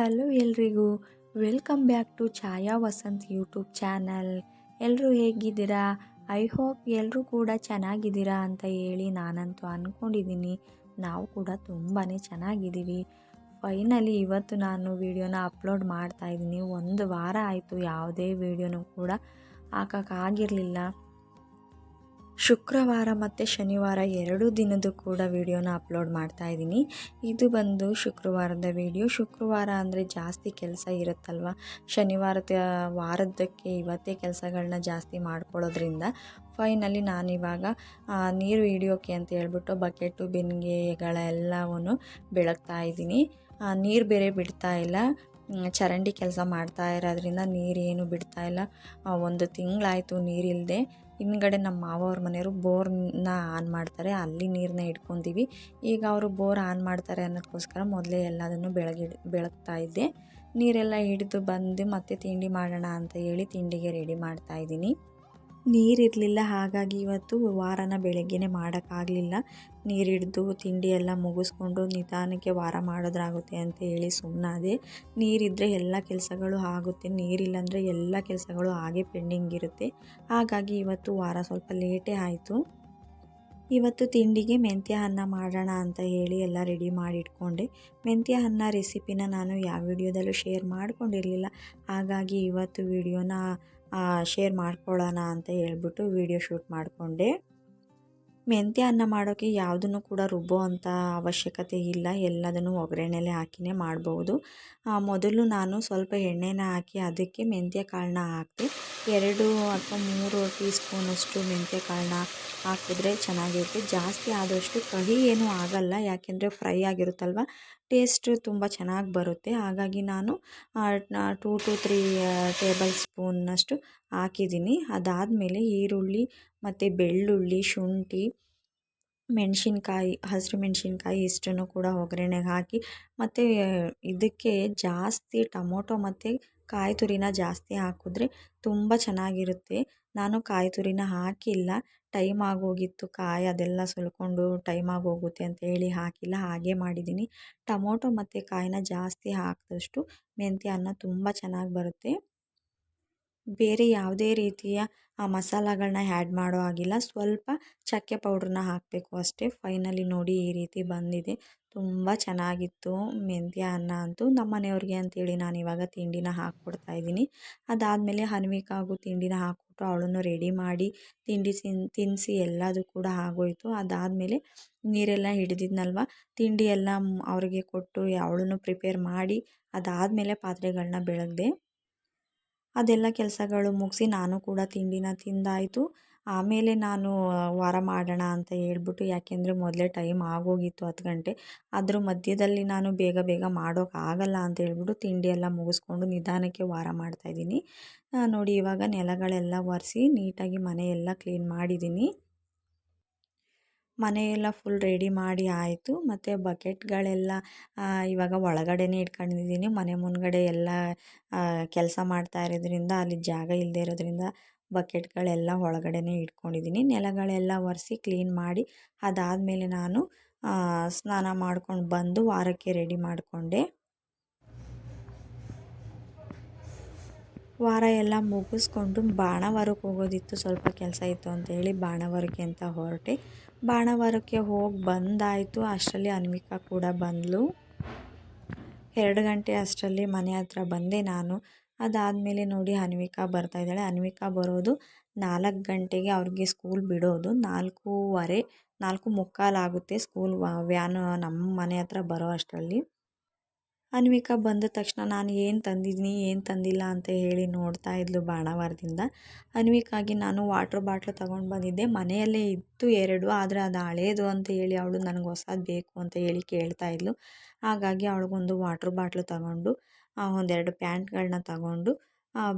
Hello ಎಲ್ರಿಗೂ. Welcome back to Chaya Vasanth YouTube channel. ಎಲ್ಲರೂ ಹೇಗಿದ್ದೀರಾ? ಐ ಹೋಪ್ ಎಲ್ಲರೂ ಕೂಡ ಚೆನ್ನಾಗಿದ್ದೀರಾ ಅಂತ ಹೇಳಿ ನಾನಂತೂ ಅಂದ್ಕೊಂಡಿದ್ದೀನಿ ನಾವು ಕೂಡ ತುಂಬಾ ಚೆನ್ನಾಗಿದ್ದೀವಿ. ಫೈನಲಿ ಇವತ್ತು ನಾನು ವೀಡಿಯೋನ ಅಪ್ಲೋಡ್ ಮಾಡ್ತಾ ಇದ್ದೀನಿ. ಒಂದು ವಾರ ಆಯಿತು ಯಾವುದೇ ವೀಡಿಯೋನೂ ಕೂಡ ಹಾಕೋಕ್ಕಾಗಿರಲಿಲ್ಲ. ಶುಕ್ರವಾರ ಮತ್ತು ಶನಿವಾರ ಎರಡು ದಿನದ್ದು ಕೂಡ ವಿಡಿಯೋನ ಅಪ್ಲೋಡ್ ಮಾಡ್ತಾ ಇದ್ದೀನಿ. ಇದು ಬಂದು ಶುಕ್ರವಾರದ ವಿಡಿಯೋ. ಶುಕ್ರವಾರ ಅಂದರೆ ಜಾಸ್ತಿ ಕೆಲಸ ಇರುತ್ತಲ್ವ? ಶನಿವಾರದ ವಾರದಕ್ಕೆ ಇವತ್ತೇ ಕೆಲಸಗಳನ್ನ ಜಾಸ್ತಿ ಮಾಡ್ಕೊಳ್ಳೋದ್ರಿಂದ ಫೈನಲಿ ನಾನಿವಾಗ ನೀರು ಹಿಡಿಯೋಕೆ ಅಂತ ಹೇಳ್ಬಿಟ್ಟು ಬಕೆಟು ಬೆನ್ಗೆಗಳೆಲ್ಲವನ್ನು ಬೆಳಗ್ತಾ ಇದ್ದೀನಿ. ನೀರು ಬೇರೆ ಬಿಡ್ತಾ ಇಲ್ಲ. ಚರಂಡಿ ಕೆಲಸ ಮಾಡ್ತಾ ಇರೋದ್ರಿಂದ ನೀರೇನು ಬಿಡ್ತಾ ಇಲ್ಲ. ಒಂದು ತಿಂಗಳಾಯಿತು ನೀರಿಲ್ಲದೆ ಹಿಂದ್ಗಡೆ ನಮ್ಮ ಮಾವವ್ರ ಮನೆಯವರು ಬೋರ್ನ ಆನ್ ಮಾಡ್ತಾರೆ, ಅಲ್ಲಿ ನೀರನ್ನ ಇಟ್ಕೊಂತೀವಿ. ಈಗ ಅವರು ಬೋರ್ ಆನ್ ಮಾಡ್ತಾರೆ ಅನ್ನೋದಕ್ಕೋಸ್ಕರ ಮೊದಲೇ ಎಲ್ಲದನ್ನು ಬೆಳಗಿ, ಬೆಳಗ್ತಾ ಇದ್ದೆ. ನೀರೆಲ್ಲ ಹಿಡಿದು ಬಂದು ಮತ್ತೆ ತಿಂಡಿ ಮಾಡೋಣ ಅಂತ ಹೇಳಿ ತಿಂಡಿಗೆ ರೆಡಿ ಮಾಡ್ತಾ ಇದ್ದೀನಿ. ನೀರಿರಲಿಲ್ಲ, ಹಾಗಾಗಿ ಇವತ್ತು ವಾರನ ಬೆಳಗ್ಗೆನೇ ಮಾಡೋಕ್ಕಾಗಲಿಲ್ಲ. ನೀರು ಹಿಡ್ದು ತಿಂಡಿ ಎಲ್ಲ ಮುಗಿಸ್ಕೊಂಡು ನಿಧಾನಕ್ಕೆ ವಾರ ಮಾಡೋದ್ರಾಗುತ್ತೆ ಅಂತ ಹೇಳಿ ಸುಮ್ಮನಾದೆ ನೀರಿದ್ದರೆ ಎಲ್ಲ ಕೆಲಸಗಳು ಆಗುತ್ತೆ. ನೀರಿಲ್ಲಾಂದರೆ ಎಲ್ಲ ಕೆಲಸಗಳು ಹಾಗೆ ಪೆಂಡಿಂಗ್ ಇರುತ್ತೆ. ಹಾಗಾಗಿ ಇವತ್ತು ವಾರ ಸ್ವಲ್ಪ ಲೇಟೇ ಆಯಿತು. ಇವತ್ತು ತಿಂಡಿಗೆ ಮೆಂತ್ಯ ಅನ್ನ ಮಾಡೋಣ ಅಂತ ಹೇಳಿ ಎಲ್ಲ ರೆಡಿ ಮಾಡಿ ಇಟ್ಕೊಂಡೆ ಮೆಂತ್ಯ ಅನ್ನ ರೆಸಿಪಿನ ನಾನು ಯಾವ ವಿಡಿಯೋದಲ್ಲೂ ಶೇರ್ ಮಾಡ್ಕೊಂಡಿರಲಿಲ್ಲ. ಹಾಗಾಗಿ ಇವತ್ತು ವಿಡಿಯೋನ ಶೇರ್ ಮಾಡ್ಕೊಳ್ಳೋಣ ಅಂತ ಹೇಳ್ಬಿಟ್ಟು ವಿಡಿಯೋ ಶೂಟ್ ಮಾಡಿಕೊಂಡೆ. ಮೆಂತ್ಯ ಅನ್ನ ಮಾಡೋಕ್ಕೆ ಯಾವುದನ್ನು ಕೂಡ ರುಬ್ಬೋ ಅಂಥ ಅವಶ್ಯಕತೆ ಇಲ್ಲ. ಎಲ್ಲದನ್ನು ಒಗ್ಗರಣೆಲೆ ಹಾಕಿನೇ ಮಾಡ್ಬೋದು. ಮೊದಲು ನಾನು ಸ್ವಲ್ಪ ಎಣ್ಣೆನ ಹಾಕಿ ಅದಕ್ಕೆ ಮೆಂತ್ಯ ಕಾಳನ್ನ ಹಾಕಿದೆ, ಎರಡು ಅಥವಾ ಮೂರು ಟೀ ಸ್ಪೂನಷ್ಟು ಮೆಂತ್ಯ ಕಾಳನ್ನ ಹಾಕಿದ್ರೆ ಚೆನ್ನಾಗಿರುತ್ತೆ. ಜಾಸ್ತಿ ಆದಷ್ಟು ಕಹಿ ಏನೂ ಆಗಲ್ಲ, ಯಾಕೆಂದರೆ ಫ್ರೈ ಆಗಿರುತ್ತಲ್ವ? ಟೇಸ್ಟು ತುಂಬ ಚೆನ್ನಾಗಿ ಬರುತ್ತೆ. ಹಾಗಾಗಿ ನಾನು ಟೂ ಟು ತ್ರೀ ಟೇಬಲ್ ಸ್ಪೂನ್ನಷ್ಟು ಹಾಕಿದ್ದೀನಿ. ಅದಾದಮೇಲೆ ಈರುಳ್ಳಿ ಮತ್ತು ಬೆಳ್ಳುಳ್ಳಿ ಶುಂಠಿ ಮೆಣಸಿನ್ಕಾಯಿ, ಹಸಿರು ಮೆಣಸಿನ್ಕಾಯಿ ಇಷ್ಟನ್ನು ಕೂಡ ಒಗ್ಗರಣೆಗೆ ಹಾಕಿ, ಮತ್ತು ಇದಕ್ಕೆ ಜಾಸ್ತಿ ಟೊಮೊಟೊ ಮತ್ತು ಕಾಯಿ ತುರಿನ ಜಾಸ್ತಿ ಹಾಕಿದ್ರೆ ತುಂಬ ಚೆನ್ನಾಗಿರುತ್ತೆ. ನಾನು ಕಾಯಿ ತುರಿನ ಹಾಕಿಲ್ಲ. ಟೈಮ್ ಆಗೋಗಿತ್ತು. ಕಾಯಿ ಅದೆಲ್ಲ ಸುಲ್ಕೊಂಡು ಟೈಮ್ ಆಗೋಗುತ್ತೆ ಅಂತ ಹೇಳಿ ಹಾಕಿಲ್ಲ. ಹಾಗೆ ಮಾಡಿದ್ದೀನಿ. ಟೊಮೊಟೊ ಮತ್ತು ಕಾಯಿನ ಜಾಸ್ತಿ ಹಾಕಿದಷ್ಟು ಮೆಂತ್ಯ ಅನ್ನ ತುಂಬ ಚೆನ್ನಾಗಿ ಬರುತ್ತೆ. ಬೇರೆ ಯಾವುದೇ ರೀತಿಯ ಮಸಾಲಗಳನ್ನ ಆ್ಯಡ್ ಮಾಡೋ ಹಾಗಿಲ್ಲ. ಸ್ವಲ್ಪ ಚಕ್ಕೆ ಪೌಡ್ರನ್ನ ಹಾಕಬೇಕು ಅಷ್ಟೇ. ಫೈನಲಿ ನೋಡಿ ಈ ರೀತಿ ಬಂದಿದೆ. ತುಂಬ ಚೆನ್ನಾಗಿತ್ತು ಮೆಂತ್ಯ ಅನ್ನ ಅಂತೂ. ನಮ್ಮ ಮನೆಯವ್ರಿಗೆ ಅಂತೇಳಿ ನಾನು ಇವಾಗ ತಿಂಡಿನ ಹಾಕ್ಕೊಡ್ತಾ ಇದ್ದೀನಿ. ಅದಾದಮೇಲೆ ಹನ್ವಿಕಾಗೂ ತಿಂಡಿನ ಹಾಕ್ಬಿಟ್ಟು ಅವಳನ್ನು ರೆಡಿ ಮಾಡಿ ತಿಂಡಿ ತಿನ್ಸಿ ತಿನ್ನಿಸಿ ಎಲ್ಲದೂ ಕೂಡ ಆಗೋಯಿತು. ಅದಾದಮೇಲೆ ನೀರೆಲ್ಲ ಹಿಡಿದಿದ್ನಲ್ವ? ತಿಂಡಿ ಎಲ್ಲ ಅವ್ರಿಗೆ ಕೊಟ್ಟು ಅವಳನ್ನು ಪ್ರಿಪೇರ್ ಮಾಡಿ ಅದಾದಮೇಲೆ ಪಾತ್ರೆಗಳನ್ನ ಬೆಳಗ್ದೆ ಅದೆಲ್ಲ ಕೆಲಸಗಳು ಮುಗಿಸಿ ನಾನು ಕೂಡ ತಿಂಡಿನ ತಿಂದಾಯಿತು. ಆಮೇಲೆ ನಾನು ವಾರ ಮಾಡೋಣ ಅಂತ ಹೇಳ್ಬಿಟ್ಟು ಯಾಕೆಂದರೆ ಮೊದಲೇ ಟೈಮ್ ಆಗೋಗಿತ್ತು ಹತ್ತು ಗಂಟೆ. ಅದ್ರ ಮಧ್ಯದಲ್ಲಿ ನಾನು ಬೇಗ ಬೇಗ ಮಾಡೋಕ್ಕಾಗಲ್ಲ ಅಂತ ಹೇಳ್ಬಿಟ್ಟು ತಿಂಡಿ ಎಲ್ಲ ಮುಗಿಸ್ಕೊಂಡು ನಿಧಾನಕ್ಕೆ ವಾರ ಮಾಡ್ತಾಯಿದ್ದೀನಿ ನೋಡಿ ಇವಾಗ ನೆಲಗಳೆಲ್ಲ ಒರೆಸಿ ನೀಟಾಗಿ ಮನೆಯೆಲ್ಲ ಕ್ಲೀನ್ ಮಾಡಿದ್ದೀನಿ. ಮನೆಯೆಲ್ಲ ಫುಲ್ ರೆಡಿ ಮಾಡಿ ಆಯಿತು. ಮತ್ತು ಬಕೆಟ್ಗಳೆಲ್ಲ ಇವಾಗ ಒಳಗಡೆನೇ ಇಟ್ಕೊಂಡಿದ್ದೀನಿ. ಮನೆ ಮುಂದ್ಗಡೆ ಎಲ್ಲ ಕೆಲಸ ಮಾಡ್ತಾ ಇರೋದ್ರಿಂದ, ಅಲ್ಲಿ ಜಾಗ ಇಲ್ಲದೆ ಇರೋದ್ರಿಂದ ಬಕೆಟ್ಗಳೆಲ್ಲ ಒಳಗಡೆನೇ ಇಟ್ಕೊಂಡಿದ್ದೀನಿ. ನೆಲಗಳೆಲ್ಲ ಒರೆಸಿ ಕ್ಲೀನ್ ಮಾಡಿ ಅದಾದಮೇಲೆ ನಾನು ಸ್ನಾನ ಮಾಡ್ಕೊಂಡು ಬಂದು ವಾರಕ್ಕೆ ರೆಡಿ ಮಾಡಿಕೊಂಡೆ. ವಾರ ಎಲ್ಲ ಮುಗಿಸ್ಕೊಂಡು ಬಾಣಾವರಕ್ಕೆ ಹೋಗೋದಿತ್ತು, ಸ್ವಲ್ಪ ಕೆಲಸ ಇತ್ತು ಅಂತೇಳಿ ಬಾಣಾವರಕ್ಕೆ ಅಂತ ಹೊರಟೆ. ಬಾಣಾವರಕ್ಕೆ ಹೋಗಿ ಬಂದಾಯಿತು, ಅಷ್ಟರಲ್ಲಿ ಅನ್ವಿಕಾ ಕೂಡ ಬಂದಳು ಎರಡು ಗಂಟೆ ಅಷ್ಟರಲ್ಲಿ ಮನೆ ಹತ್ರ ಬಂದೆ ನಾನು. ಅದಾದಮೇಲೆ ನೋಡಿ ಅನ್ವಿಕಾ ಬರ್ತಾಯಿದ್ದಾಳೆ ಅನ್ವಿಕಾ ಬರೋದು ನಾಲ್ಕು ಗಂಟೆಗೆ ಅವ್ರಿಗೆ ಸ್ಕೂಲ್ ಬಿಡೋದು. ನಾಲ್ಕೂವರೆ, ನಾಲ್ಕು ಮುಕ್ಕಾಲಾಗುತ್ತೆ ಸ್ಕೂಲ್ ವ್ಯಾನು ನಮ್ಮ ಮನೆ ಹತ್ರ ಬರೋ ಅಷ್ಟರಲ್ಲಿ. ಅನ್ವಿಕಾ ಬಂದ ತಕ್ಷಣ ನಾನು ಏನು ತಂದಿದ್ದೀನಿ ಏನು ತಂದಿಲ್ಲ ಅಂತ ಹೇಳಿ ನೋಡ್ತಾ ಇದ್ಲು ಬಾಣವಾರದಿಂದ. ಅನ್ವಿಕಾಗಿ ನಾನು ವಾಟ್ರ್ ಬಾಟ್ಲು ತೊಗೊಂಡು ಬಂದಿದ್ದೆ. ಮನೆಯಲ್ಲೇ ಇತ್ತು ಎರಡು, ಆದರೆ ಅದು ಹಳೇದು ಅಂತ ಹೇಳಿ ಅವಳು ನನಗೆ ಹೊಸದು ಬೇಕು ಅಂತ ಹೇಳಿ ಕೇಳ್ತಾ ಇದ್ಲು. ಹಾಗಾಗಿ ಅವಳಿಗೊಂದು ವಾಟ್ರ್ ಬಾಟ್ಲು ತಗೊಂಡು ಒಂದೆರಡು ಪ್ಯಾಂಟ್ಗಳನ್ನ ತಗೊಂಡು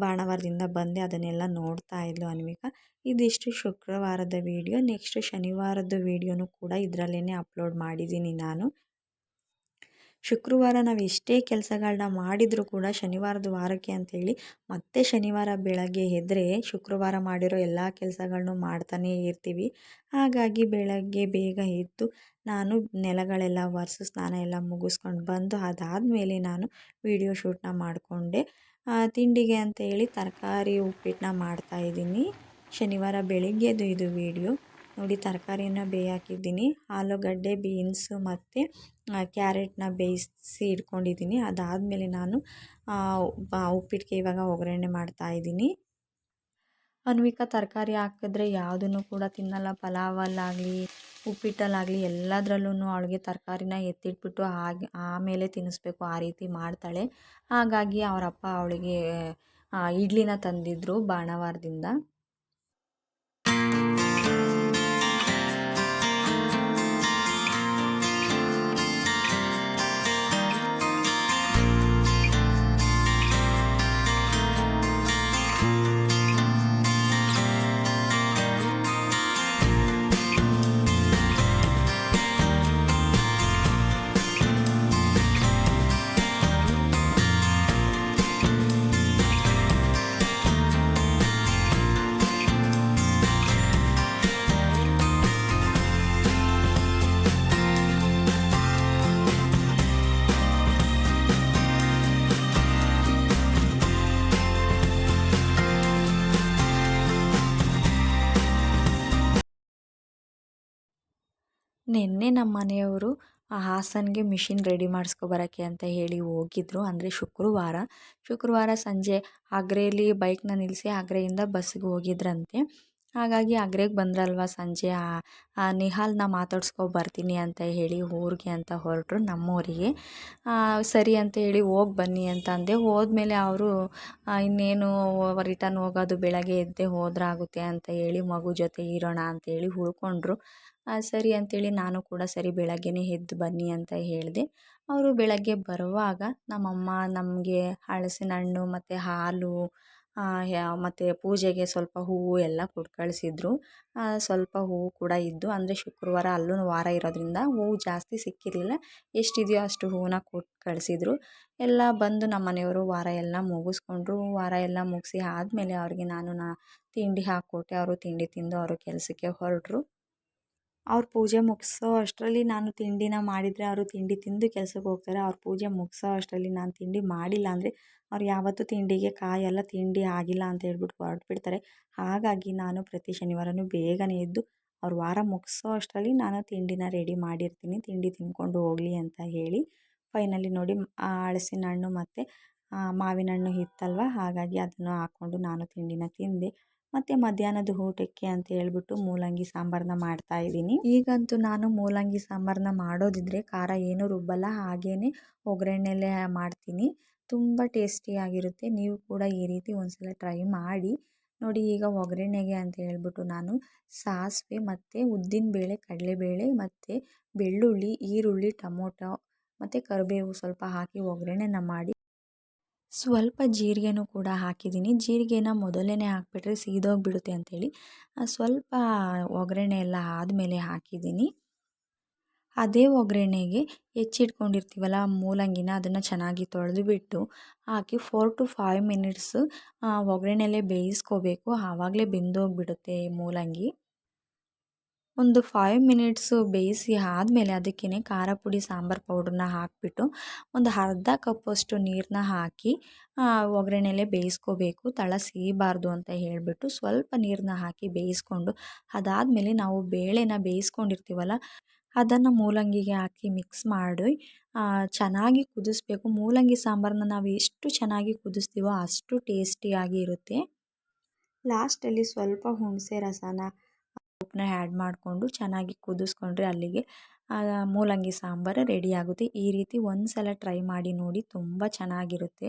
ಬಾಣವಾರದಿಂದ ಬಂದೆ. ಅದನ್ನೆಲ್ಲ ನೋಡ್ತಾ ಇದ್ಲು ಅನ್ವಿಕಾ. ಇದಿಷ್ಟು ಶುಕ್ರವಾರದ ವೀಡಿಯೋ. ನೆಕ್ಸ್ಟ್ ಶನಿವಾರದ ವೀಡಿಯೋನು ಕೂಡ ಇದರಲ್ಲೇ ಅಪ್ಲೋಡ್ ಮಾಡಿದ್ದೀನಿ ನಾನು. ಶುಕ್ರವಾರ ನಾವು ಎಷ್ಟೇ ಕೆಲಸಗಳನ್ನ ಮಾಡಿದರೂ ಕೂಡ ಶನಿವಾರದ ವಾರಕ್ಕೆ ಅಂಥೇಳಿ ಮತ್ತೆ ಶನಿವಾರ ಬೆಳಗ್ಗೆ ಎದ್ರೆ ಶುಕ್ರವಾರ ಮಾಡಿರೋ ಎಲ್ಲ ಕೆಲಸಗಳನ್ನು ಮಾಡ್ತಾನೇ ಇರ್ತೀವಿ. ಹಾಗಾಗಿ ಬೆಳಗ್ಗೆ ಬೇಗ ಎದ್ದು ನಾನು ನೆಲಗಳೆಲ್ಲ ಒರೆಸಿ ಸ್ನಾನ ಎಲ್ಲ ಮುಗಿಸ್ಕೊಂಡು ಬಂದು ಅದಾದಮೇಲೆ ನಾನು ವಿಡಿಯೋ ಶೂಟ್ನ ಮಾಡಿಕೊಂಡೆ. ತಿಂಡಿಗೆ ಅಂತೇಳಿ ತರಕಾರಿ ಉಪ್ಪಿಟ್ಟನ್ನ ಮಾಡ್ತಾಯಿದ್ದೀನಿ ಶನಿವಾರ ಬೆಳಿಗ್ಗೆದು ಇದು ವಿಡಿಯೋ. ನೋಡಿ ತರಕಾರಿನ ಬೇಯಾಕಿದ್ದೀನಿ ಆಲೂಗಡ್ಡೆ, ಬೀನ್ಸು ಮತ್ತು ಕ್ಯಾರೆಟ್ನ ಬೇಯಿಸಿ ಇಟ್ಕೊಂಡಿದ್ದೀನಿ. ಅದಾದಮೇಲೆ ನಾನು ಉಪ್ಪಿಟ್ಟಿಗೆ ಇವಾಗ ಒಗ್ಗರಣೆ ಮಾಡ್ತಾಯಿದ್ದೀನಿ ಅನ್ವಿಕ, ತರಕಾರಿ ಹಾಕಿದ್ರೆ ಯಾವುದನ್ನು ಕೂಡ ತಿನ್ನಲ್ಲ. ಪಲಾವಲ್ಲಾಗಲಿ ಉಪ್ಪಿಟ್ಟಲ್ಲಾಗಲಿ ಎಲ್ಲದರಲ್ಲೂ ಅವಳಿಗೆ ತರಕಾರಿನ ಎತ್ತಿಟ್ಬಿಟ್ಟು ಹಾಗೆ, ಆಮೇಲೆ ತಿನ್ನಿಸ್ಬೇಕು. ಆ ರೀತಿ ಮಾಡ್ತಾಳೆ. ಹಾಗಾಗಿ ಅವರಪ್ಪ ಅವಳಿಗೆ ಇಡ್ಲಿನ ತಂದಿದ್ದರು ಬಾಣವಾರದಿಂದ. ನಿನ್ನೆ ನಮ್ಮ ಮನೆಯವರು ಆ ಹಾಸನ್ಗೆ ಮಿಷಿನ್ ರೆಡಿ ಮಾಡಿಸ್ಕೊಬರೋಕ್ಕೆ ಅಂತ ಹೇಳಿ ಹೋಗಿದ್ರು. ಅಂದರೆ ಶುಕ್ರವಾರ. ಶುಕ್ರವಾರ ಸಂಜೆ ಆಗ್ರೆಯಲ್ಲಿ ಬೈಕ್ನ ನಿಲ್ಲಿಸಿ ಆಗ್ರೆಯಿಂದ ಬಸ್ಸಿಗೆ ಹೋಗಿದ್ರಂತೆ. ಹಾಗಾಗಿ ಆಗ್ರೆಗೆ ಬಂದ್ರಲ್ವ ಸಂಜೆ? ಆ ನಿಹಾಲ್ನ ಮಾತಾಡ್ಸ್ಕೊ ಬರ್ತೀನಿ ಅಂತ ಹೇಳಿ ಊರಿಗೆ ಅಂತ ಹೊರಟರು ನಮ್ಮೂರಿಗೆ. ಸರಿ ಅಂತ ಹೇಳಿ ಹೋಗಿ ಬನ್ನಿ ಅಂತ ಅಂದೆ. ಹೋದ್ಮೇಲೆ ಅವರು ಇನ್ನೇನು ರಿಟರ್ನ್ ಹೋಗೋದು ಬೆಳಗ್ಗೆ ಎದ್ದೇ ಹೋದ್ರಾಗುತ್ತೆ ಅಂತ ಹೇಳಿ ಮಗು ಜೊತೆ ಇರೋಣ ಅಂತ ಹೇಳಿ ಉಳ್ಕೊಂಡ್ರು. ಸರಿ ಅಂತೇಳಿ ನಾನು ಕೂಡ ಸರಿ ಬೆಳಗ್ಗೆನೇ ಎದ್ದು ಬನ್ನಿ ಅಂತ ಹೇಳಿದೆ. ಅವರು ಬೆಳಗ್ಗೆ ಬರುವಾಗ ನಮ್ಮಮ್ಮ ನಮಗೆ ಹಲಸಿನ ಹಣ್ಣು ಮತ್ತು ಹಾಲು ಮತ್ತು ಪೂಜೆಗೆ ಸ್ವಲ್ಪ ಹೂವು ಎಲ್ಲ ಕೊಟ್ಟು ಕಳಿಸಿದ್ರು ಸ್ವಲ್ಪ ಹೂವು ಕೂಡ ಇದ್ದು ಅಂದರೆ ಶುಕ್ರವಾರ ಅಲ್ಲೂ ವಾರ ಇರೋದ್ರಿಂದ ಹೂವು ಜಾಸ್ತಿ ಸಿಕ್ಕಿರಲಿಲ್ಲ. ಎಷ್ಟಿದೆಯೋ ಅಷ್ಟು ಹೂವನ್ನ ಕೊಟ್ಟು ಕಳಿಸಿದ್ರು ಎಲ್ಲ ಬಂದು ನಮ್ಮ ಮನೆಯವರು ವಾರ ಎಲ್ಲ ಮುಗಿಸ್ಕೊಂಡ್ರು. ವಾರ ಎಲ್ಲ ಮುಗಿಸಿ ಆದಮೇಲೆ ಅವ್ರಿಗೆ ನಾನು ನಾ ತಿಂಡಿ ಹಾಕ್ಕೊಟ್ಟೆ. ಅವರು ತಿಂಡಿ ತಿಂದು ಅವರು ಕೆಲಸಕ್ಕೆ ಹೊರಟರು. ಅವ್ರು ಪೂಜೆ ಮುಗಿಸೋ ಅಷ್ಟರಲ್ಲಿ ನಾನು ತಿಂಡಿನ ಮಾಡಿದರೆ ಅವರು ತಿಂಡಿ ತಿಂದು ಕೆಲ್ಸಕ್ಕೆ ಹೋಗ್ತಾರೆ. ಅವ್ರು ಪೂಜೆ ಮುಗಿಸೋ ಅಷ್ಟರಲ್ಲಿ ನಾನು ತಿಂಡಿ ಮಾಡಿಲ್ಲ ಅಂದರೆ ಅವ್ರು ಯಾವತ್ತೂ ತಿಂಡಿಗೆ ಕಾಯಲ್ಲ, ತಿಂಡಿ ಆಗಿಲ್ಲ ಅಂತ ಹೇಳ್ಬಿಟ್ಟು ಹೊರಟ್ಬಿಡ್ತಾರೆ. ಹಾಗಾಗಿ ನಾನು ಪ್ರತಿ ಶನಿವಾರವೂ ಬೇಗನೆ ಎದ್ದು ಅವ್ರು ವಾರ ಮುಗಿಸೋ ಅಷ್ಟರಲ್ಲಿ ನಾನು ತಿಂಡಿನ ರೆಡಿ ಮಾಡಿರ್ತೀನಿ. ತಿಂಡಿ ತಿಂದ್ಕೊಂಡು ಹೋಗಲಿ ಅಂತ ಹೇಳಿ ಫೈನಲಿ ನೋಡಿ ಹಲಸಿನ ಹಣ್ಣು ಮತ್ತು ಮಾವಿನ ಹಣ್ಣು ಇತ್ತಲ್ವ ಹಾಗಾಗಿ ಅದನ್ನು ಹಾಕ್ಕೊಂಡು ನಾನು ತಿಂಡಿನ ತಿಂದೆ. ಮತ್ತು ಮಧ್ಯಾಹ್ನದ ಊಟಕ್ಕೆ ಅಂತ ಹೇಳ್ಬಿಟ್ಟು ಮೂಲಂಗಿ ಸಾಂಬಾರನ್ನ ಮಾಡ್ತಾಯಿದ್ದೀನಿ ಈಗಂತೂ ನಾನು ಮೂಲಂಗಿ ಸಾಂಬಾರನ್ನ ಮಾಡೋದಿದ್ರೆ ಖಾರ ಏನೂ ರುಬ್ಬಲ್ಲ ಹಾಗೇ ಒಗ್ಗರಣೆಲೆ ಮಾಡ್ತೀನಿ. ತುಂಬ ಟೇಸ್ಟಿಯಾಗಿರುತ್ತೆ ನೀವು ಕೂಡ ಈ ರೀತಿ ಒಂದ್ಸಲ ಟ್ರೈ ಮಾಡಿ. ನೋಡಿ, ಈಗ ಒಗ್ಗರಣೆಗೆ ಅಂತ ಹೇಳ್ಬಿಟ್ಟು ನಾನು ಸಾಸಿವೆ ಮತ್ತು ಉದ್ದಿನಬೇಳೆ ಕಡಲೆಬೇಳೆ ಮತ್ತು ಬೆಳ್ಳುಳ್ಳಿ, ಈರುಳ್ಳಿ, ಟೊಮೊಟೊ ಮತ್ತು ಕರಿಬೇವು ಸ್ವಲ್ಪ ಹಾಕಿ ಒಗ್ಗರಣೆನ ಮಾಡಿ ಸ್ವಲ್ಪ ಜೀರಿಗೆನೂ ಕೂಡ ಹಾಕಿದ್ದೀನಿ. ಜೀರಿಗೆನ ಮೊದಲೇ ಹಾಕಿಬಿಟ್ರೆ ಸೀದೋಗಿಬಿಡುತ್ತೆ ಅಂಥೇಳಿ ಸ್ವಲ್ಪ ಒಗ್ಗರಣೆ ಎಲ್ಲ ಆದಮೇಲೆ ಹಾಕಿದ್ದೀನಿ. ಅದೇ ಒಗ್ಗರಣೆಗೆ ಹೆಚ್ಚಿಟ್ಕೊಂಡಿರ್ತೀವಲ್ಲ ಮೂಲಂಗಿನ ಅದನ್ನು ಚೆನ್ನಾಗಿ ತೊಳೆದುಬಿಟ್ಟು ಹಾಕಿ ಫೋರ್ ಟು ಫೈವ್ ಮಿನಿಟ್ಸು ಒಗ್ಗರಣೆಲೇ ಬೇಯಿಸ್ಕೋಬೇಕು. ಆವಾಗಲೇ ಬೆಂದೋಗಿಬಿಡುತ್ತೆ ಮೂಲಂಗಿ. ಒಂದು ಫೈವ್ ಮಿನಿಟ್ಸು ಬೇಯಿಸಿ ಆದಮೇಲೆ ಅದಕ್ಕೇ ಖಾರ ಪುಡಿ, ಸಾಂಬಾರು ಪೌಡ್ರನ್ನ ಹಾಕಿಬಿಟ್ಟು ಒಂದು ಅರ್ಧ ಕಪ್ಪಷ್ಟು ನೀರನ್ನ ಹಾಕಿ ಒಗ್ಗರಣೆಲೇ ಬೇಯಿಸ್ಕೋಬೇಕು. ತಳ ಸೀಬಾರ್ದು ಅಂತ ಹೇಳಿಬಿಟ್ಟು ಸ್ವಲ್ಪ ನೀರನ್ನ ಹಾಕಿ ಬೇಯಿಸ್ಕೊಂಡು, ಅದಾದಮೇಲೆ ನಾವು ಬೇಳೆನ ಬೇಯಿಸ್ಕೊಂಡಿರ್ತೀವಲ್ಲ, ಅದನ್ನು ಮೂಲಂಗಿಗೆ ಹಾಕಿ ಮಿಕ್ಸ್ ಮಾಡಿ ಚೆನ್ನಾಗಿ ಕುದಿಸ್ಬೇಕು. ಮೂಲಂಗಿ ಸಾಂಬಾರನ್ನ ನಾವು ಎಷ್ಟು ಚೆನ್ನಾಗಿ ಕುದಿಸ್ತೀವೋ ಅಷ್ಟು ಟೇಸ್ಟಿಯಾಗಿ ಇರುತ್ತೆ. ಲಾಸ್ಟಲ್ಲಿ ಸ್ವಲ್ಪ ಹುಣಸೆ ರಸನ ಉಪ್ಪನ್ನ ಆ್ಯಡ್ ಮಾಡಿಕೊಂಡು ಚೆನ್ನಾಗಿ ಕುದಿಸ್ಕೊಂಡ್ರೆ ಅಲ್ಲಿಗೆ ಮೂಲಂಗಿ ಸಾಂಬಾರು ರೆಡಿ ಆಗುತ್ತೆ. ಈ ರೀತಿ ಒಂದು ಸಲ ಟ್ರೈ ಮಾಡಿ ನೋಡಿ ತುಂಬ ಚೆನ್ನಾಗಿರುತ್ತೆ.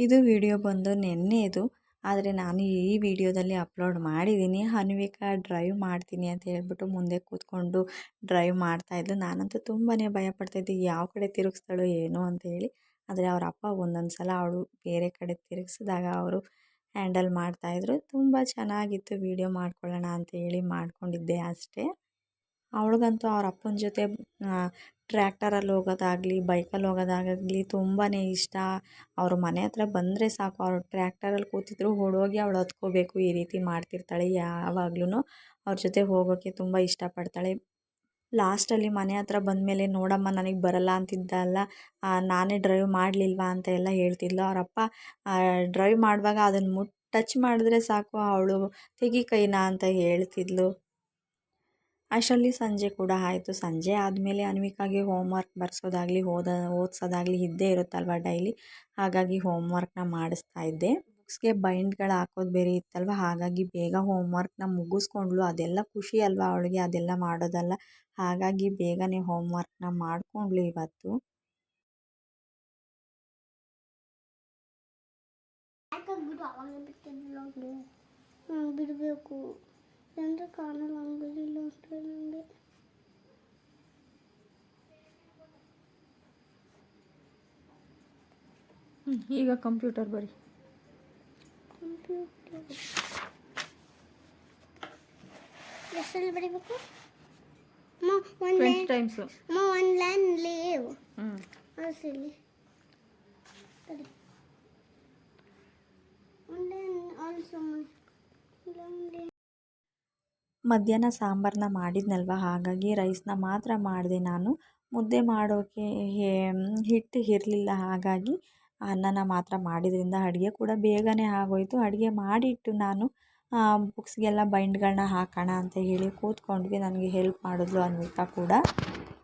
ಇದು ವಿಡಿಯೋ ಬಂದು ನೆನ್ನೆದು ಆದರೆ ನಾನು ಈ ವಿಡಿಯೋದಲ್ಲಿ ಅಪ್ಲೋಡ್ ಮಾಡಿದ್ದೀನಿ ಅನ್ವಿಕಾ ಡ್ರೈವ್ ಮಾಡ್ತೀನಿ ಅಂತ ಹೇಳ್ಬಿಟ್ಟು ಮುಂದೆ ಕೂತ್ಕೊಂಡು ಡ್ರೈವ್ ಮಾಡ್ತಾಯಿದ್ಲು ನಾನಂತೂ ತುಂಬಾ ಭಯಪಡ್ತಾಯಿದ್ದೆ ಯಾವ ಕಡೆ ತಿರುಗಿಸ್ತಾಳೋ ಏನೋ ಅಂತ ಹೇಳಿ. ಆದರೆ ಅವ್ರ ಅಪ್ಪ ಒಂದೊಂದು ಸಲ ಅವಳು ಬೇರೆ ಕಡೆ ತಿರುಗಿಸಿದಾಗ ಅವರು ಹ್ಯಾಂಡಲ್ ಮಾಡ್ತಾಯಿದ್ರು ತುಂಬ ಚೆನ್ನಾಗಿತ್ತು ವಿಡಿಯೋ ಮಾಡ್ಕೊಳ್ಳೋಣ ಅಂತ ಹೇಳಿ ಮಾಡ್ಕೊಂಡಿದ್ದೆ ಅಷ್ಟೇ. ಅವಳಿಗಂತೂ ಅವ್ರ ಅಪ್ಪನ ಜೊತೆ ಟ್ರ್ಯಾಕ್ಟರಲ್ಲಿ ಹೋಗೋದಾಗಲಿ, ಬೈಕಲ್ಲಿ ಹೋಗೋದಾಗಲಿ ತುಂಬಾ ಇಷ್ಟ. ಅವ್ರ ಮನೆ ಹತ್ರ ಬಂದರೆ ಸಾಕು. ಅವ್ರು ಟ್ರ್ಯಾಕ್ಟರಲ್ಲಿ ಕೂತಿದ್ರು ಓಡೋಗಿ ಅವ್ಳು ಹತ್ಕೋಬೇಕು, ಈ ರೀತಿ ಮಾಡ್ತಿರ್ತಾಳೆ. ಯಾವಾಗ್ಲೂ ಅವ್ರ ಜೊತೆ ಹೋಗೋಕ್ಕೆ ತುಂಬ ಇಷ್ಟಪಡ್ತಾಳೆ. ಲಾಸ್ಟಲ್ಲಿ ಮನೆ ಹತ್ರ ಬಂದಮೇಲೆ, ನೋಡಮ್ಮ, ನನಗೆ ಬರಲ್ಲ ಅಂತಿದ್ದಲ್ಲ ನಾನೇ ಡ್ರೈವ್ ಮಾಡಲಿಲ್ವಾ ಅಂತ ಎಲ್ಲ ಹೇಳ್ತಿದ್ಲು. ಅವರಪ್ಪ ಡ್ರೈವ್ ಮಾಡುವಾಗ ಅದನ್ನು ಮುಟ್, ಟಚ್ ಮಾಡಿದ್ರೆ ಸಾಕು, ಅವಳು ತೆಗಿ ಕೈನ ಅಂತ ಹೇಳ್ತಿದ್ಲು. ಅಷ್ಟರಲ್ಲಿ ಸಂಜೆ ಕೂಡ ಆಯಿತು. ಸಂಜೆ ಆದಮೇಲೆ ಅನ್ವಿಕಾಗೆ ಹೋಮ್ವರ್ಕ್ ಬರ್ಸೋದಾಗಲಿ, ಓದ, ಓದಿಸೋದಾಗಲಿ ಇದ್ದೇ ಇರುತ್ತಲ್ವ ಡೈಲಿ ಹಾಗಾಗಿ ಹೋಮ್ವರ್ಕ್ನ ಮಾಡಿಸ್ತಾ ಇದ್ದೆ. ಬುಕ್ಸ್ಗೆ ಬೈಂಡ್ಗಳು ಹಾಕೋದು ಬೇರೆ ಇತ್ತಲ್ವ? ಹಾಗಾಗಿ ಬೇಗ ಹೋಮ್ವರ್ಕ್ನ ಮುಗಿಸ್ಕೊಂಡ್ಳು. ಅದೆಲ್ಲ ಖುಷಿ ಅಲ್ವಾ ಅವಳಿಗೆ? ಅದೆಲ್ಲ ಮಾಡೋದಲ್ಲ. ಹಾಗಾಗಿ ಬೇಗನೆ ಹೋಮ್ವರ್ಕ್ನ ಮಾಡಿಕೊಂಡ್ಳು ಇವತ್ತು. ಬಿಡಬೇಕು. ಅಂದರೆ ಕಾಣಲ್ಲ అంగడిలో ఉంటానండి ಈಗ ಕಂಪ್ಯೂಟರ್ ಬರಿ. ಕಂಪ್ಯೂಟರ್. ಎಷ್ಟಲ್ಲಿ ಬರೀಬೇಕು? ಒನ್ ಟ್ವೆಂಟಿ ಟೈಮ್ಸು ಒಂದು ಲೈನ್ ಲೀವ್ ಸರಿ ಒನ್ ಲೈನ್ ಆಲ್ಸೋ ಮಧ್ಯಾಹ್ನ ಸಾಂಬಾರನ್ನ ಮಾಡಿದ್ನಲ್ವ? ಹಾಗಾಗಿ ರೈಸ್ನ ಮಾತ್ರ ಮಾಡಿದೆ ನಾನು. ಮುದ್ದೆ ಮಾಡೋಕ್ಕೆ ಹಿಟ್ಟು ಇರಲಿಲ್ಲ. ಹಾಗಾಗಿ ಅನ್ನನ ಮಾತ್ರ ಮಾಡಿದ್ರಿಂದ ಅಡುಗೆ ಕೂಡ ಬೇಗನೆ ಆಗೋಯ್ತು. ಅಡುಗೆ ಮಾಡಿಟ್ಟು ನಾನು ಬುಕ್ಸ್ಗೆಲ್ಲ ಬೈಂಡ್ಗಳನ್ನ ಹಾಕೋಣ ಅಂತ ಹೇಳಿ ಕೂತ್ಕೊಂಡ್ವಿ. ನನಗೆ ಹೆಲ್ಪ್ ಮಾಡಿದ್ಲು ಅನ್ವಿತಾ ಕೂಡ.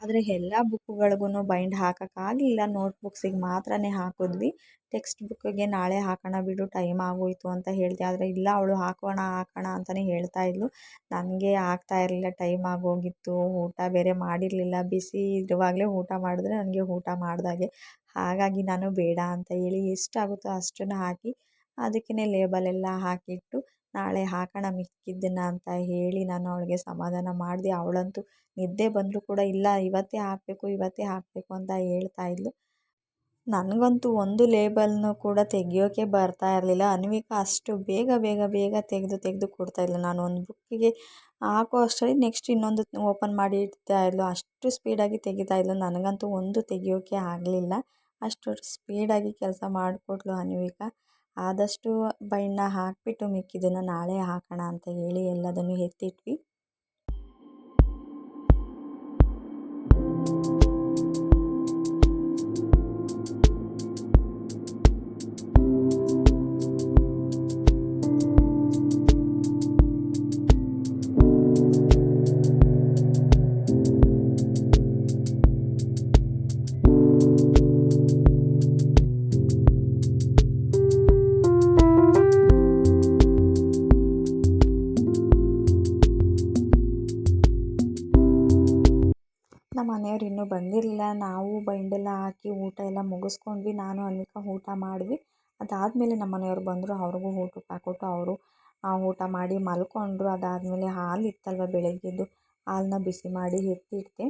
ಆದರೆ ಎಲ್ಲ ಬುಕ್ಕುಗಳಿಗೂ ಬೈಂಡ್ ಹಾಕೋಕ್ಕಾಗಲಿಲ್ಲ. ನೋಟ್ ಬುಕ್ಸಿಗೆ ಮಾತ್ರನೇ ಹಾಕಿದ್ವಿ. ಟೆಕ್ಸ್ಟ್ ಬುಕ್ಕಿಗೆ ನಾಳೆ ಹಾಕೋಣ ಬಿಡು, ಟೈಮ್ ಆಗೋಯಿತು ಅಂತ ಹೇಳಿದೆ. ಆದರೆ ಇಲ್ಲ, ಅವಳು ಹಾಕೋಣ ಹಾಕೋಣ ಅಂತಲೇ ಹೇಳ್ತಾ ಇದ್ಲು. ನನಗೆ ಆಗ್ತಾ ಇರಲಿಲ್ಲ, ಟೈಮ್ ಆಗೋಗಿತ್ತು, ಊಟ ಬೇರೆ ಮಾಡಿರಲಿಲ್ಲ. ಬಿಸಿ ಇರುವಾಗಲೇ ಊಟ ಮಾಡಿದ್ರೆ ನನಗೆ ಊಟ ಮಾಡಿದಾಗೆ. ಹಾಗಾಗಿ ನಾನು ಬೇಡ ಅಂತ ಹೇಳಿ ಎಷ್ಟಾಗುತ್ತೋ ಅಷ್ಟನ್ನು ಹಾಕಿ ಅದಕ್ಕೇ ಲೇಬಲೆಲ್ಲ ಹಾಕಿಟ್ಟು ನಾಳೆ ಹಾಕೋಣ ಮಿಕ್ಕಿದ್ದನ್ನು ಅಂತ ಹೇಳಿ ನಾನು ಅವಳಿಗೆ ಸಮಾಧಾನ ಮಾಡಿದೆ. ಅವಳಂತೂ ನಿದ್ದೆ ಬಂದರೂ ಕೂಡ ಇಲ್ಲ, ಇವತ್ತೇ ಹಾಕಬೇಕು ಇವತ್ತೇ ಹಾಕಬೇಕು ಅಂತ ಹೇಳ್ತಾ ಇದ್ಲು. ನನಗಂತೂ ಒಂದು ಲೇಬಲ್ನು ಕೂಡ ತೆಗಿಯೋಕ್ಕೆ ಬರ್ತಾ ಇರಲಿಲ್ಲ. ಅನ್ವಿಕಾ ಅಷ್ಟು ಬೇಗ ಬೇಗ ಬೇಗ ತೆಗೆದು ತೆಗೆದು ಕೊಡ್ತಾ ಇದ್ಲು. ನಾನು ಒಂದು ಬುಕ್ಕಿಗೆ ಹಾಕೋ ಅಷ್ಟರಲ್ಲಿ ನೆಕ್ಸ್ಟ್ ಇನ್ನೊಂದು ಓಪನ್ ಮಾಡಿ ಇಡ್ತಾ ಇದ್ಲು. ಅಷ್ಟು ಸ್ಪೀಡಾಗಿ ತೆಗಿತಾ ಇದ್ಲು. ನನಗಂತೂ ಒಂದು ತೆಗಿಯೋಕೆ ಆಗಲಿಲ್ಲ. ಅಷ್ಟು ಸ್ಪೀಡಾಗಿ ಕೆಲಸ ಮಾಡಿಕೊಟ್ಲು ಅನ್ವಿಕಾ. ಆದಷ್ಟು ಬಣ್ಣ ಹಾಕಿಬಿಟ್ಟು ಮಿಕ್ಕಿದ್ದನ್ನು ನಾಳೆ ಹಾಕೋಣ ಅಂತ ಹೇಳಿ ಎಲ್ಲದನ್ನು ಎತ್ತಿಟ್ವಿ. ಅದಾದಮೇಲೆ ನಮ್ಮ ಮನೆಯವ್ರು ಬಂದರು, ಅವ್ರಿಗೂ ಊಟ ಕೊಟ್ಟು ಅವರು ಊಟ ಮಾಡಿ ಮಲ್ಕೊಂಡ್ರು. ಅದಾದಮೇಲೆ ಹಾಲು ಇತ್ತಲ್ವ ಬೆಳಗ್ಗೆದ್ದು, ಹಾಲನ್ನ ಬಿಸಿ ಮಾಡಿ ಎತ್ತಿಟ್ಟೆ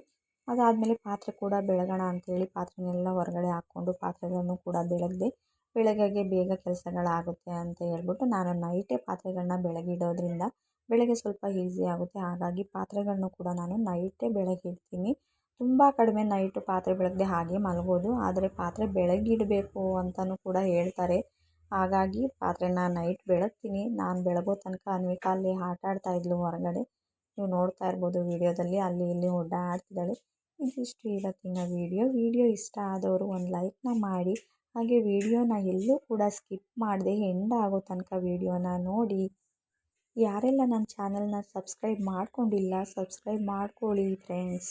ಅದಾದಮೇಲೆ ಪಾತ್ರೆ ಕೂಡ ಬೆಳಗೋಣ ಅಂಥೇಳಿ ಪಾತ್ರೆನೆಲ್ಲ ಹೊರಗಡೆ ಹಾಕ್ಕೊಂಡು ಪಾತ್ರೆಗಳನ್ನು ಕೂಡ ಬೆಳಗ್ದೆ, ಬೆಳಗ್ಗೆಗೆ ಬೇಗ ಕೆಲಸಗಳಾಗುತ್ತೆ ಅಂತ ಹೇಳ್ಬಿಟ್ಟು ನಾನು ನೈಟೇ ಪಾತ್ರೆಗಳನ್ನ ಬೆಳಗಿಡೋದ್ರಿಂದ ಬೆಳಗ್ಗೆ ಸ್ವಲ್ಪ ಈಸಿ ಆಗುತ್ತೆ. ಹಾಗಾಗಿ ಪಾತ್ರೆಗಳನ್ನು ಕೂಡ ನಾನು ನೈಟೇ ಬೆಳಗಿಡ್ತೀನಿ. ತುಂಬ ಕಡಿಮೆ ನೈಟು ಪಾತ್ರೆ ಬೆಳಗದೆ ಹಾಗೆ ಮಲಗೋದು. ಆದರೆ ಪಾತ್ರೆ ಬೆಳಗಿಡಬೇಕು ಅಂತಲೂ ಕೂಡ ಹೇಳ್ತಾರೆ. ಹಾಗಾಗಿ ಪಾತ್ರೆನ ನೈಟ್ ಬೆಳಗ್ತೀನಿ. ನಾನು ಬೆಳಗೋ ತನಕ ಅನ್ವಿಕಾ ಅಲ್ಲಿ ಆಟ ಆಡ್ತಾಯಿದ್ಲು ಹೊರಗಡೆ. ನೀವು ನೋಡ್ತಾ ಇರ್ಬೋದು ವೀಡಿಯೋದಲ್ಲಿ. ಅಲ್ಲಿ ಇಲ್ಲಿ ಓಡಾಡ್ತಿದ್ದಾಳೆ ಇದಿಷ್ಟು ಇವತ್ತಿನ ವೀಡಿಯೋ. ವೀಡಿಯೋ ಇಷ್ಟ ಆದವರು ಒಂದು ಲೈಕ್ನ ಮಾಡಿ. ಹಾಗೆ ವೀಡಿಯೋನ ಎಲ್ಲೂ ಕೂಡ ಸ್ಕಿಪ್ ಮಾಡದೆ ಎಂಡ್ ಆಗೋ ತನಕ ವೀಡಿಯೋನ ನೋಡಿ. ಯಾರೆಲ್ಲ ನನ್ನ ಚಾನಲ್ನ ಸಬ್ಸ್ಕ್ರೈಬ್ ಮಾಡ್ಕೊಂಡಿಲ್ಲ ಸಬ್ಸ್ಕ್ರೈಬ್ ಮಾಡ್ಕೊಳ್ಳಿ ಫ್ರೆಂಡ್ಸ್